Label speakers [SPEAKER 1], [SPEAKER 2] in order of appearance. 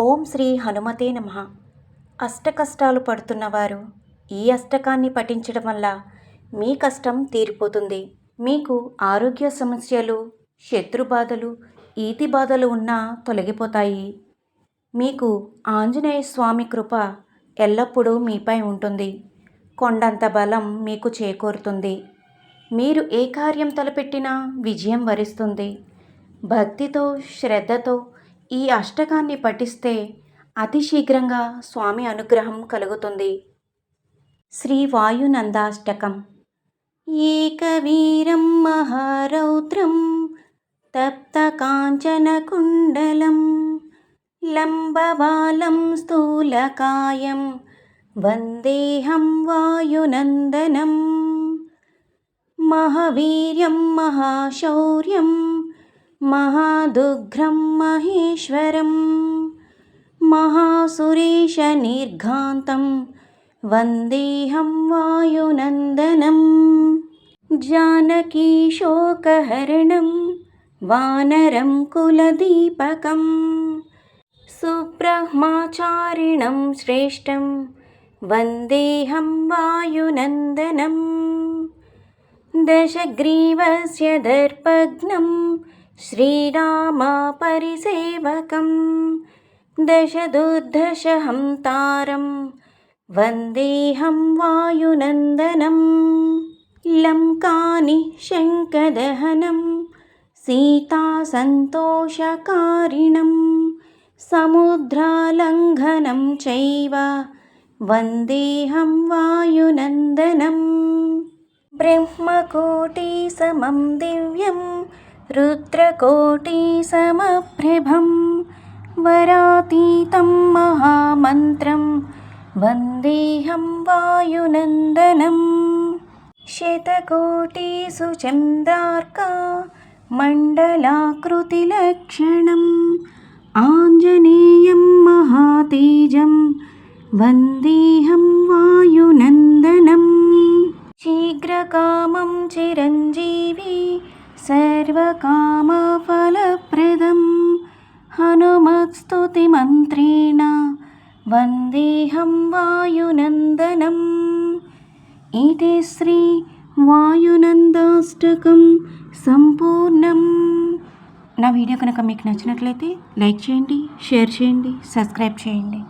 [SPEAKER 1] ఓం శ్రీ హనుమతే నమ. అష్టకష్టాలు పడుతున్నవారు ఈ అష్టకాన్ని పఠించడం వల్ల మీ కష్టం తీరిపోతుంది. మీకు ఆరోగ్య సమస్యలు శత్రు బాధలు ఈతి బాధలు ఉన్నా తొలగిపోతాయి. మీకు ఆంజనేయ స్వామి కృప ఎల్లప్పుడూ మీపై ఉంటుంది. కొండంత బలం మీకు చేకూరుతుంది. మీరు ఏ కార్యం తలపెట్టినా విజయం వరిస్తుంది. భక్తితో శ్రద్ధతో ఈ అష్టకాన్ని పఠిస్తే అతి శీఘ్రంగా స్వామి అనుగ్రహం కలుగుతుంది. శ్రీ వాయునందాష్టకం. ఏకవీరం మహారౌద్రం తప్తకాంచనకుండలం లంబవాలం స్థూలకాయం వందేహం వాయునందనం. మహావీర్యం మహాశౌర్యం महादुघ्रं महेश्वरं महासुरेशनिर्घान्तं वन्देहं वायुनन्दनं जानकीशोकहरणं वानरं कुलदीपकं सुब्रह्माचारिणं श्रेष्ठं वन्देहं वायुनन्दनं दशग्रीवस्य दर्पघ्नम् दर्पघ्नं श्रीरामपरिसेवकं दशदुर्दशहं तारं वन्देऽहं वायुनन्दनम् లంకాని శంకదహనం సీతాసంతోషకారిణం సముద్రాలంఘనం చైవ వందేహం వాయునందనం బ్రహ్మకోటిసమం దివ్యం रुद्रकोटिसमप्रभं वरातीतं महामन्त्रं वन्देऽहं वायुनन्दनम् शतकोटिषु चन्द्रार्का मण्डलाकृतिलक्षणम् आञ्जनेयं महातेजं वन्देऽहं वायुनन्दनम् शीघ्रकामं चिरञ्जीवी సర్వకామఫలప్రదం హనుమత్స్తుతిమంత్రేణ వందేహం వాయునందనం ఇది శ్రీ వాయునందాష్టకం సంపూర్ణం నా వీడియో కనుక మీకు నచ్చినట్లయితే లైక్ చేయండి షేర్ చేయండి సబ్స్క్రైబ్ చేయండి.